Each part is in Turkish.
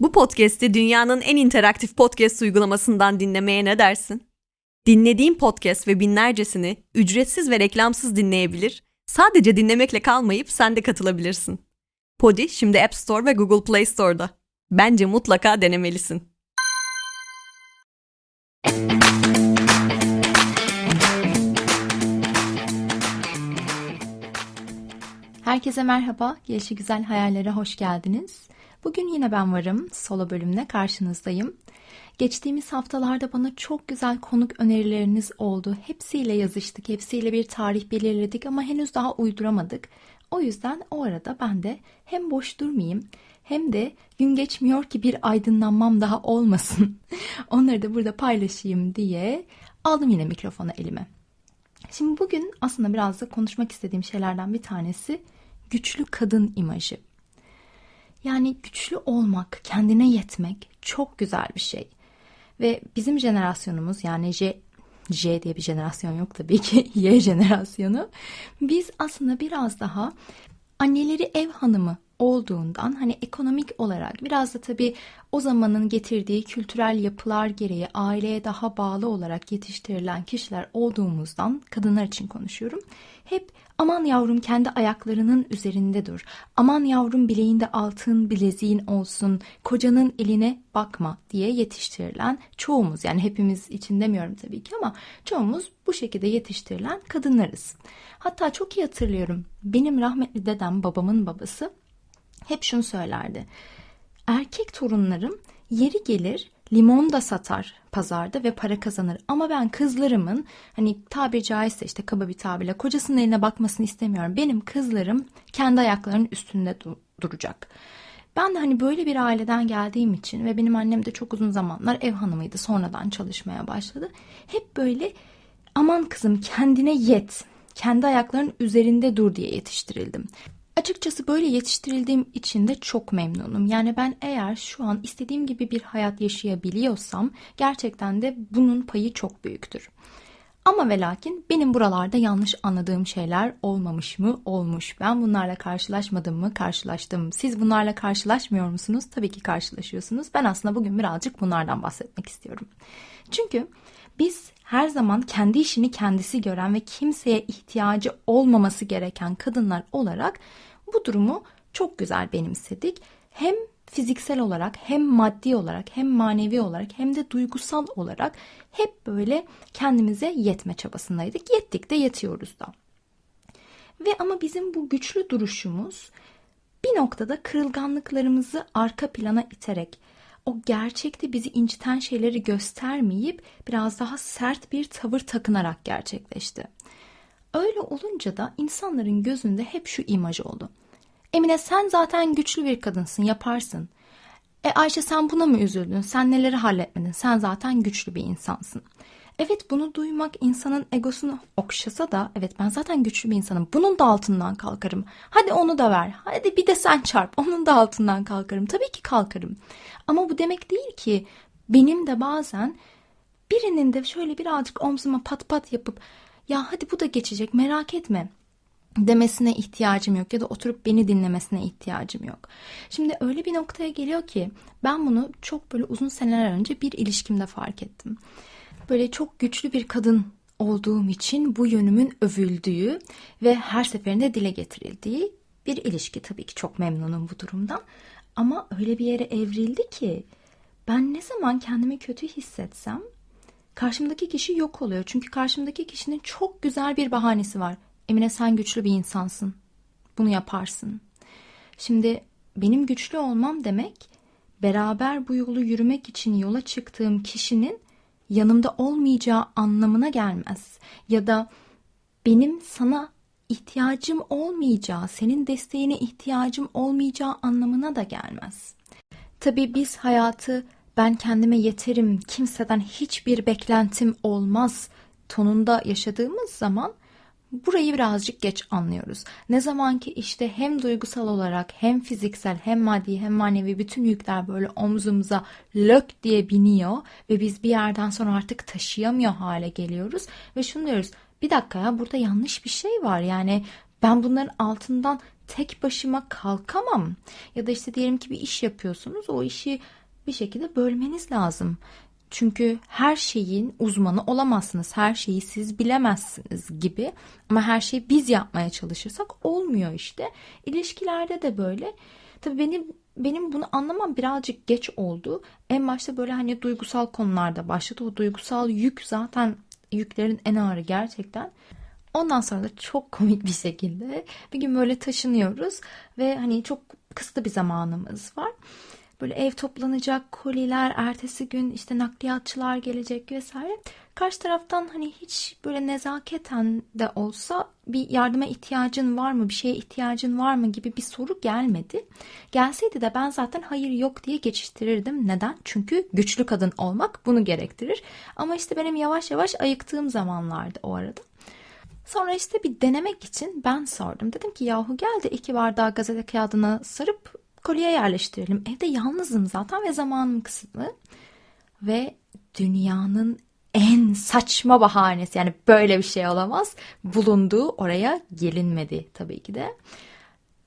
Bu podcast'i dünyanın en interaktif podcast uygulamasından dinlemeye ne dersin? Dinlediğin podcast ve binlercesini ücretsiz ve reklamsız dinleyebilir, sadece dinlemekle kalmayıp sen de katılabilirsin. Podi şimdi App Store ve Google Play Store'da. Bence mutlaka denemelisin. Herkese merhaba, Gelişi Güzel Hayallere hoş geldiniz. Bugün yine ben varım, solo bölümle karşınızdayım. Geçtiğimiz haftalarda bana çok güzel konuk önerileriniz oldu. Hepsiyle yazıştık, hepsiyle bir tarih belirledik ama henüz daha uyduramadık. O yüzden o arada ben de hem boş durmayayım hem de gün geçmiyor ki bir aydınlanmam daha olmasın. Onları da burada paylaşayım diye aldım yine mikrofonu elime. Şimdi bugün aslında biraz da konuşmak istediğim şeylerden bir tanesi güçlü kadın imajı. Yani güçlü olmak, kendine yetmek çok güzel bir şey. Ve bizim jenerasyonumuz yani J, J diye bir jenerasyon yok tabii ki Y jenerasyonu. Biz aslında biraz daha anneleri ev hanımı olduğundan hani ekonomik olarak biraz da tabii o zamanın getirdiği kültürel yapılar gereği aileye daha bağlı olarak yetiştirilen kişiler olduğumuzdan kadınlar için konuşuyorum. Hep aman yavrum kendi ayaklarının üzerinde dur. Aman yavrum bileğinde altın bileziğin olsun. Kocanın eline bakma diye yetiştirilen çoğumuz yani hepimiz için demiyorum tabii ki ama çoğumuz bu şekilde yetiştirilen kadınlarız. Hatta çok iyi hatırlıyorum. Benim rahmetli dedem babamın babası hep şunu söylerdi. Erkek torunlarım yeri gelir limon da satar pazarda ve para kazanır. Ama ben kızlarımın hani tabiri caizse işte kaba bir tabirle kocasının eline bakmasını istemiyorum. Benim kızlarım kendi ayaklarının üstünde dur- duracak. Ben de hani böyle bir aileden geldiğim için ve benim annem de çok uzun zamanlar ev hanımıydı. Sonradan çalışmaya başladı. Hep böyle aman kızım kendine yet. Kendi ayaklarının üzerinde dur diye yetiştirildim. Açıkçası böyle yetiştirildiğim için de çok memnunum. Yani ben eğer şu an istediğim gibi bir hayat yaşayabiliyorsam gerçekten de bunun payı çok büyüktür. Ama ve lakin benim buralarda yanlış anladığım şeyler olmamış mı? Olmuş. Ben bunlarla karşılaşmadım mı? Karşılaştım. Siz bunlarla karşılaşmıyor musunuz? Tabii ki karşılaşıyorsunuz. Ben aslında bugün birazcık bunlardan bahsetmek istiyorum. Çünkü biz her zaman kendi işini kendisi gören ve kimseye ihtiyacı olmaması gereken kadınlar olarak bu durumu çok güzel benimsedik. Hem fiziksel olarak hem maddi olarak hem manevi olarak hem de duygusal olarak hep böyle kendimize yetme çabasındaydık. Yettik de yetiyoruz da. Ve ama bizim bu güçlü duruşumuz bir noktada kırılganlıklarımızı arka plana iterek o gerçekte bizi inciten şeyleri göstermeyip biraz daha sert bir tavır takınarak gerçekleşti. Öyle olunca da insanların gözünde hep şu imaj oldu. Emine sen zaten güçlü bir kadınsın yaparsın. E Ayşe sen buna mı üzüldün? Sen neleri halletmedin? Sen zaten güçlü bir insansın. Evet bunu duymak insanın egosunu okşasa da evet ben zaten güçlü bir insanım. Bunun da altından kalkarım. Hadi onu da ver. Hadi bir de sen çarp. Onun da altından kalkarım. Tabii ki kalkarım. Ama bu demek değil ki benim de bazen birinin de şöyle birazcık omzuma pat pat yapıp ya hadi bu da geçecek merak etme demesine ihtiyacım yok ya da oturup beni dinlemesine ihtiyacım yok. Şimdi öyle bir noktaya geliyor ki ben bunu çok böyle uzun seneler önce bir ilişkimde fark ettim. Böyle çok güçlü bir kadın olduğum için bu yönümün övüldüğü ve her seferinde dile getirildiği bir ilişki tabii ki çok memnunum bu durumdan. Ama öyle bir yere evrildi ki ben ne zaman kendimi kötü hissetsem karşımdaki kişi yok oluyor. Çünkü karşımdaki kişinin çok güzel bir bahanesi var. Emine sen güçlü bir insansın. Bunu yaparsın. Şimdi benim güçlü olmam demek beraber bu yolu yürümek için yola çıktığım kişinin yanımda olmayacağı anlamına gelmez. Ya da benim sana ihtiyacım olmayacağı, senin desteğine ihtiyacım olmayacağı anlamına da gelmez. Tabii biz hayatı ben kendime yeterim, kimseden hiçbir beklentim olmaz tonunda yaşadığımız zaman Burayı birazcık geç anlıyoruz. Ne zaman ki işte hem duygusal olarak hem fiziksel hem maddi hem manevi bütün yükler böyle omzumuza lök diye biniyor ve biz bir yerden sonra artık taşıyamıyor hale geliyoruz ve şunu diyoruz bir dakika ya burada yanlış bir şey var yani ben bunların altından tek başıma kalkamam. Ya da işte diyelim ki bir iş yapıyorsunuz. O işi bir şekilde bölmeniz lazım. Çünkü her şeyin uzmanı olamazsınız. Her şeyi siz bilemezsiniz gibi. Ama her şeyi biz yapmaya çalışırsak olmuyor işte. İlişkilerde de böyle. Tabii benim benim bunu anlamam birazcık geç oldu. En başta böyle hani duygusal konularda başladı. O duygusal yük zaten yüklerin en ağırı gerçekten. Ondan sonra da çok komik bir şekilde bir gün böyle taşınıyoruz ve hani çok kısıtlı bir zamanımız var. Böyle ev toplanacak, koliler, ertesi gün işte nakliyatçılar gelecek vesaire. Karşı taraftan hani hiç böyle nezaketen de olsa bir yardıma ihtiyacın var mı, bir şeye ihtiyacın var mı gibi bir soru gelmedi. Gelseydi de ben zaten hayır yok diye geçiştirirdim. Neden? Çünkü güçlü kadın olmak bunu gerektirir. Ama işte benim yavaş yavaş ayıktığım zamanlardı o arada. Sonra işte bir denemek için ben sordum. Dedim ki yahu gel de iki bardağı gazete kağıdına sarıp kolye yerleştirelim. Evde yalnızım zaten ve zamanım kısıtlı. Ve dünyanın en saçma bahanesi yani böyle bir şey olamaz. Bulunduğu oraya gelinmedi tabii ki de.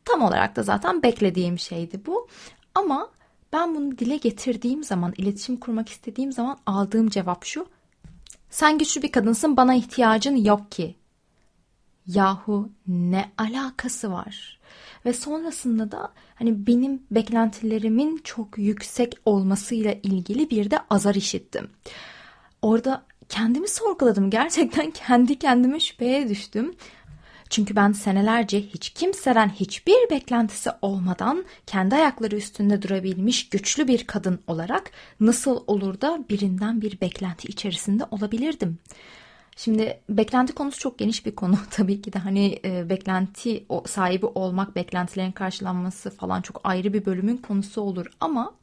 Tam olarak da zaten beklediğim şeydi bu. Ama ben bunu dile getirdiğim zaman, iletişim kurmak istediğim zaman aldığım cevap şu. Sen güçlü bir kadınsın, bana ihtiyacın yok ki. Yahu ne alakası var? Ve sonrasında da hani benim beklentilerimin çok yüksek olmasıyla ilgili bir de azar işittim. Orada kendimi sorguladım. Gerçekten kendi kendime şüpheye düştüm. Çünkü ben senelerce hiç kimseden hiçbir beklentisi olmadan kendi ayakları üstünde durabilmiş güçlü bir kadın olarak nasıl olur da birinden bir beklenti içerisinde olabilirdim? Şimdi beklenti konusu çok geniş bir konu. Tabii ki de hani e, beklenti o, sahibi olmak, beklentilerin karşılanması falan çok ayrı bir bölümün konusu olur. Ama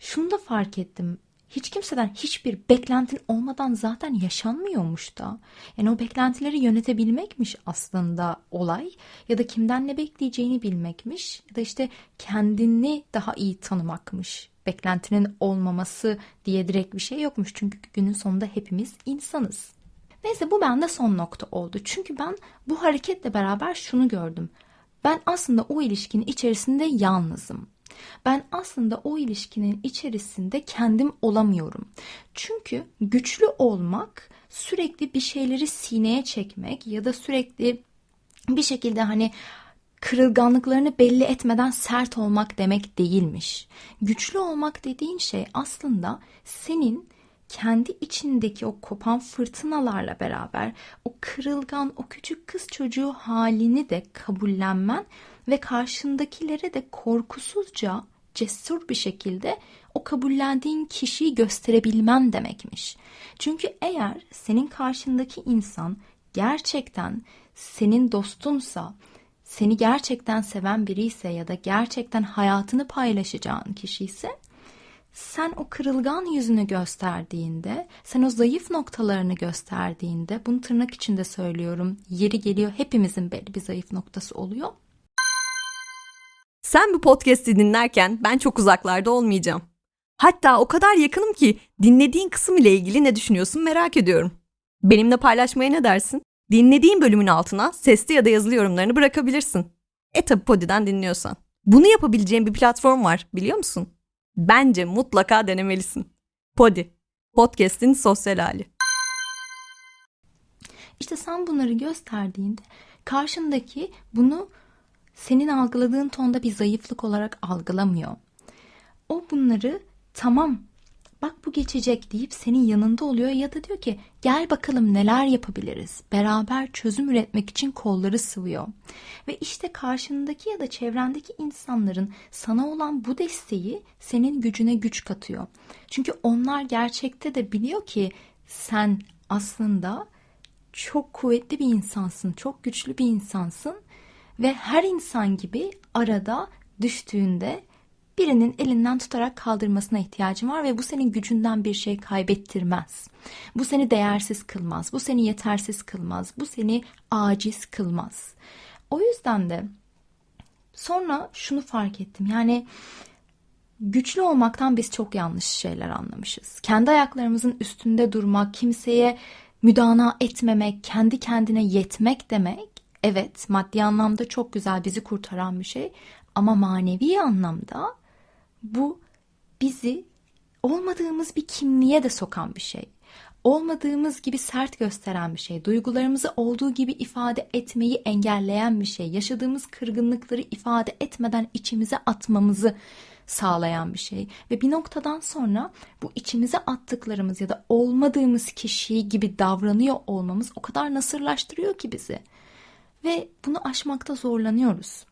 şunu da fark ettim. Hiç kimseden hiçbir beklentin olmadan zaten yaşanmıyormuş da. Yani o beklentileri yönetebilmekmiş aslında olay. Ya da kimden ne bekleyeceğini bilmekmiş. Ya da işte kendini daha iyi tanımakmış. Beklentinin olmaması diye direkt bir şey yokmuş. Çünkü günün sonunda hepimiz insanız. Neyse bu bende son nokta oldu. Çünkü ben bu hareketle beraber şunu gördüm. Ben aslında o ilişkinin içerisinde yalnızım. Ben aslında o ilişkinin içerisinde kendim olamıyorum. Çünkü güçlü olmak sürekli bir şeyleri sineye çekmek ya da sürekli bir şekilde hani kırılganlıklarını belli etmeden sert olmak demek değilmiş. Güçlü olmak dediğin şey aslında senin kendi içindeki o kopan fırtınalarla beraber o kırılgan, o küçük kız çocuğu halini de kabullenmen ve karşındakilere de korkusuzca, cesur bir şekilde o kabullendiğin kişiyi gösterebilmen demekmiş. Çünkü eğer senin karşındaki insan gerçekten senin dostunsa, seni gerçekten seven biri ise ya da gerçekten hayatını paylaşacağın kişi ise sen o kırılgan yüzünü gösterdiğinde, sen o zayıf noktalarını gösterdiğinde, bunu tırnak içinde söylüyorum, yeri geliyor hepimizin belli bir zayıf noktası oluyor. Sen bu podcast'i dinlerken ben çok uzaklarda olmayacağım. Hatta o kadar yakınım ki dinlediğin kısım ile ilgili ne düşünüyorsun merak ediyorum. Benimle paylaşmaya ne dersin? Dinlediğin bölümün altına sesli ya da yazılı yorumlarını bırakabilirsin. E tabi Podi'den dinliyorsan. Bunu yapabileceğin bir platform var biliyor musun? Bence mutlaka denemelisin. Podi, podcast'in sosyal hali. İşte sen bunları gösterdiğinde karşındaki bunu senin algıladığın tonda bir zayıflık olarak algılamıyor. O bunları tamam bak bu geçecek deyip senin yanında oluyor ya da diyor ki gel bakalım neler yapabiliriz. Beraber çözüm üretmek için kolları sıvıyor. Ve işte karşındaki ya da çevrendeki insanların sana olan bu desteği senin gücüne güç katıyor. Çünkü onlar gerçekte de biliyor ki sen aslında çok kuvvetli bir insansın, çok güçlü bir insansın ve her insan gibi arada düştüğünde birinin elinden tutarak kaldırmasına ihtiyacın var ve bu senin gücünden bir şey kaybettirmez. Bu seni değersiz kılmaz, bu seni yetersiz kılmaz, bu seni aciz kılmaz. O yüzden de sonra şunu fark ettim. Yani güçlü olmaktan biz çok yanlış şeyler anlamışız. Kendi ayaklarımızın üstünde durmak, kimseye müdana etmemek, kendi kendine yetmek demek Evet, maddi anlamda çok güzel bizi kurtaran bir şey ama manevi anlamda bu bizi olmadığımız bir kimliğe de sokan bir şey. Olmadığımız gibi sert gösteren bir şey. Duygularımızı olduğu gibi ifade etmeyi engelleyen bir şey. Yaşadığımız kırgınlıkları ifade etmeden içimize atmamızı sağlayan bir şey. Ve bir noktadan sonra bu içimize attıklarımız ya da olmadığımız kişi gibi davranıyor olmamız o kadar nasırlaştırıyor ki bizi. Ve bunu aşmakta zorlanıyoruz.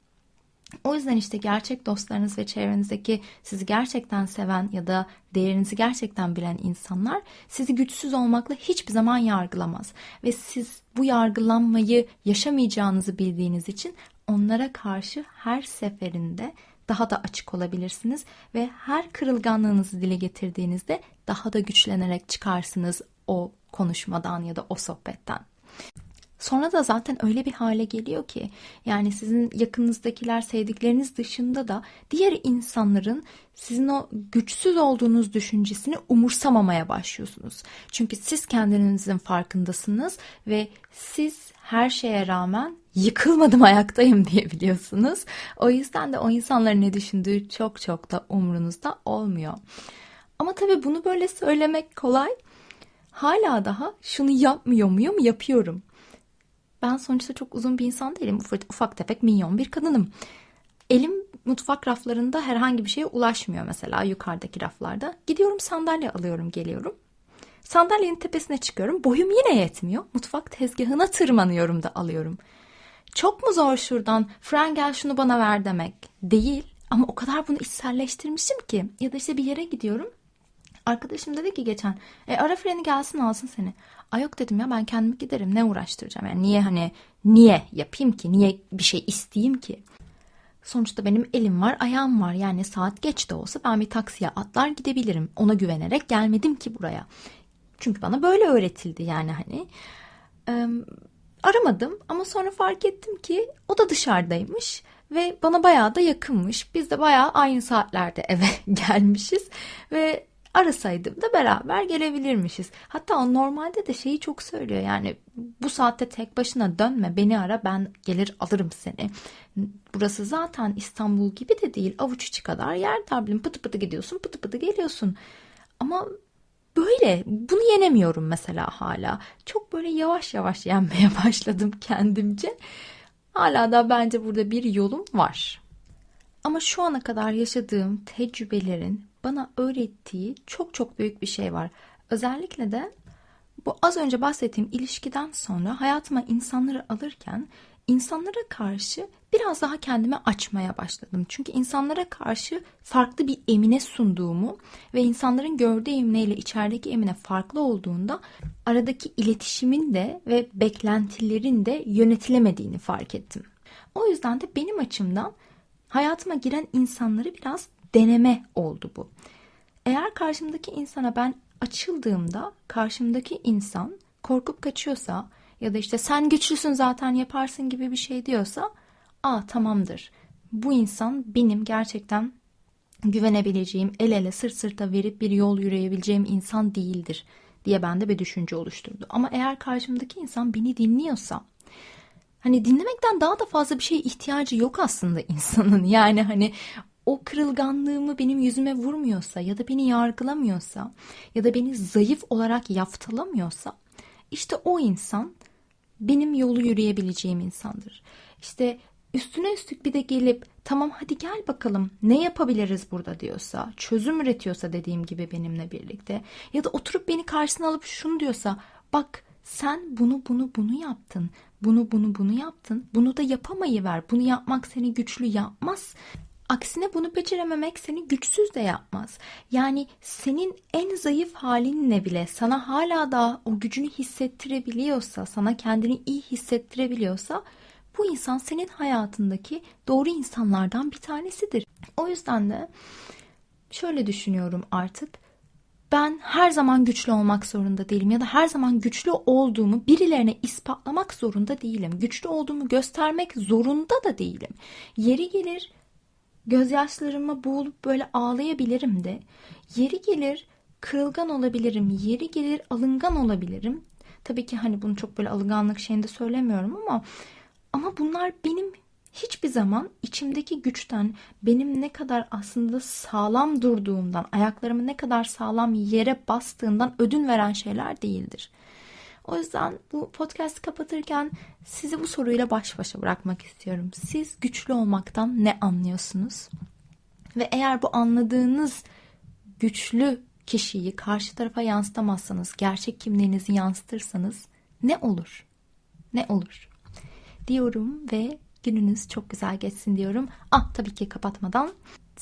O yüzden işte gerçek dostlarınız ve çevrenizdeki sizi gerçekten seven ya da değerinizi gerçekten bilen insanlar sizi güçsüz olmakla hiçbir zaman yargılamaz. Ve siz bu yargılanmayı yaşamayacağınızı bildiğiniz için onlara karşı her seferinde daha da açık olabilirsiniz ve her kırılganlığınızı dile getirdiğinizde daha da güçlenerek çıkarsınız o konuşmadan ya da o sohbetten. Sonra da zaten öyle bir hale geliyor ki yani sizin yakınınızdakiler sevdikleriniz dışında da diğer insanların sizin o güçsüz olduğunuz düşüncesini umursamamaya başlıyorsunuz. Çünkü siz kendinizin farkındasınız ve siz her şeye rağmen yıkılmadım ayaktayım diyebiliyorsunuz. O yüzden de o insanların ne düşündüğü çok çok da umrunuzda olmuyor. Ama tabii bunu böyle söylemek kolay. Hala daha şunu yapmıyor muyum? Yapıyorum. Ben sonuçta çok uzun bir insan değilim. Ufak, tefek minyon bir kadınım. Elim mutfak raflarında herhangi bir şeye ulaşmıyor mesela yukarıdaki raflarda. Gidiyorum sandalye alıyorum geliyorum. Sandalyenin tepesine çıkıyorum. Boyum yine yetmiyor. Mutfak tezgahına tırmanıyorum da alıyorum. Çok mu zor şuradan Fren gel şunu bana ver demek? Değil. Ama o kadar bunu içselleştirmişim ki. Ya da işte bir yere gidiyorum. Arkadaşım dedi ki geçen e, ara freni gelsin alsın seni. Ay yok dedim ya ben kendim giderim ne uğraştıracağım yani niye hani niye yapayım ki niye bir şey isteyeyim ki. Sonuçta benim elim var ayağım var yani saat geç de olsa ben bir taksiye atlar gidebilirim. Ona güvenerek gelmedim ki buraya. Çünkü bana böyle öğretildi yani hani. Ee, aramadım ama sonra fark ettim ki o da dışarıdaymış ve bana bayağı da yakınmış. Biz de bayağı aynı saatlerde eve gelmişiz ve arasaydım da beraber gelebilirmişiz. Hatta o normalde de şeyi çok söylüyor yani bu saatte tek başına dönme beni ara ben gelir alırım seni. Burası zaten İstanbul gibi de değil avuç içi kadar yer Dublin pıtı pıtı gidiyorsun pıtı pıtı geliyorsun. Ama böyle bunu yenemiyorum mesela hala. Çok böyle yavaş yavaş yenmeye başladım kendimce. Hala da bence burada bir yolum var. Ama şu ana kadar yaşadığım tecrübelerin bana öğrettiği çok çok büyük bir şey var. Özellikle de bu az önce bahsettiğim ilişkiden sonra hayatıma insanları alırken insanlara karşı biraz daha kendimi açmaya başladım. Çünkü insanlara karşı farklı bir emine sunduğumu ve insanların gördüğü emineyle içerideki emine farklı olduğunda aradaki iletişimin de ve beklentilerin de yönetilemediğini fark ettim. O yüzden de benim açımdan hayatıma giren insanları biraz deneme oldu bu. Eğer karşımdaki insana ben açıldığımda karşımdaki insan korkup kaçıyorsa ya da işte sen güçlüsün zaten yaparsın gibi bir şey diyorsa aa tamamdır. Bu insan benim gerçekten güvenebileceğim, el ele sırt sırta verip bir yol yürüyebileceğim insan değildir diye bende bir düşünce oluşturdu. Ama eğer karşımdaki insan beni dinliyorsa hani dinlemekten daha da fazla bir şeye ihtiyacı yok aslında insanın. Yani hani o kırılganlığımı benim yüzüme vurmuyorsa ya da beni yargılamıyorsa ya da beni zayıf olarak yaftalamıyorsa işte o insan benim yolu yürüyebileceğim insandır. İşte üstüne üstlük bir de gelip tamam hadi gel bakalım ne yapabiliriz burada diyorsa, çözüm üretiyorsa dediğim gibi benimle birlikte ya da oturup beni karşısına alıp şunu diyorsa bak sen bunu bunu bunu yaptın. Bunu bunu bunu yaptın. Bunu da yapamayı ver. Bunu yapmak seni güçlü yapmaz. Aksine bunu becerememek seni güçsüz de yapmaz. Yani senin en zayıf halinle bile sana hala da o gücünü hissettirebiliyorsa, sana kendini iyi hissettirebiliyorsa bu insan senin hayatındaki doğru insanlardan bir tanesidir. O yüzden de şöyle düşünüyorum artık. Ben her zaman güçlü olmak zorunda değilim ya da her zaman güçlü olduğumu birilerine ispatlamak zorunda değilim. Güçlü olduğumu göstermek zorunda da değilim. Yeri gelir gözyaşlarıma boğulup böyle ağlayabilirim de. Yeri gelir kırılgan olabilirim, yeri gelir alıngan olabilirim. Tabii ki hani bunu çok böyle alınganlık şeyinde söylemiyorum ama Ama bunlar benim hiçbir zaman içimdeki güçten, benim ne kadar aslında sağlam durduğumdan, ayaklarımı ne kadar sağlam yere bastığından ödün veren şeyler değildir. O yüzden bu podcast'ı kapatırken sizi bu soruyla baş başa bırakmak istiyorum. Siz güçlü olmaktan ne anlıyorsunuz? Ve eğer bu anladığınız güçlü kişiyi karşı tarafa yansıtamazsanız, gerçek kimliğinizi yansıtırsanız ne olur? Ne olur? Diyorum ve gününüz çok güzel geçsin diyorum. Ah tabii ki kapatmadan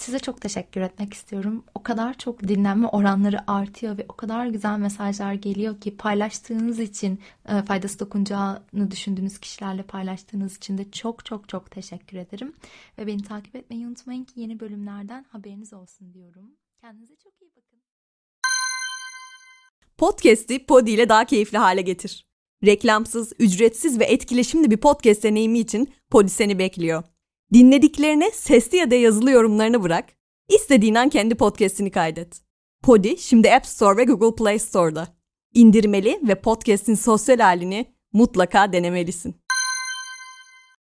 size çok teşekkür etmek istiyorum. O kadar çok dinlenme oranları artıyor ve o kadar güzel mesajlar geliyor ki paylaştığınız için e, faydası dokunacağını düşündüğünüz kişilerle paylaştığınız için de çok çok çok teşekkür ederim. Ve beni takip etmeyi unutmayın ki yeni bölümlerden haberiniz olsun diyorum. Kendinize çok iyi bakın. Podcast'i Podi ile daha keyifli hale getir. Reklamsız, ücretsiz ve etkileşimli bir podcast deneyimi için Podi seni bekliyor. Dinlediklerine sesli ya da yazılı yorumlarını bırak. İstediğin an kendi podcast'ini kaydet. Podi şimdi App Store ve Google Play Store'da. İndirmeli ve podcast'in sosyal halini mutlaka denemelisin.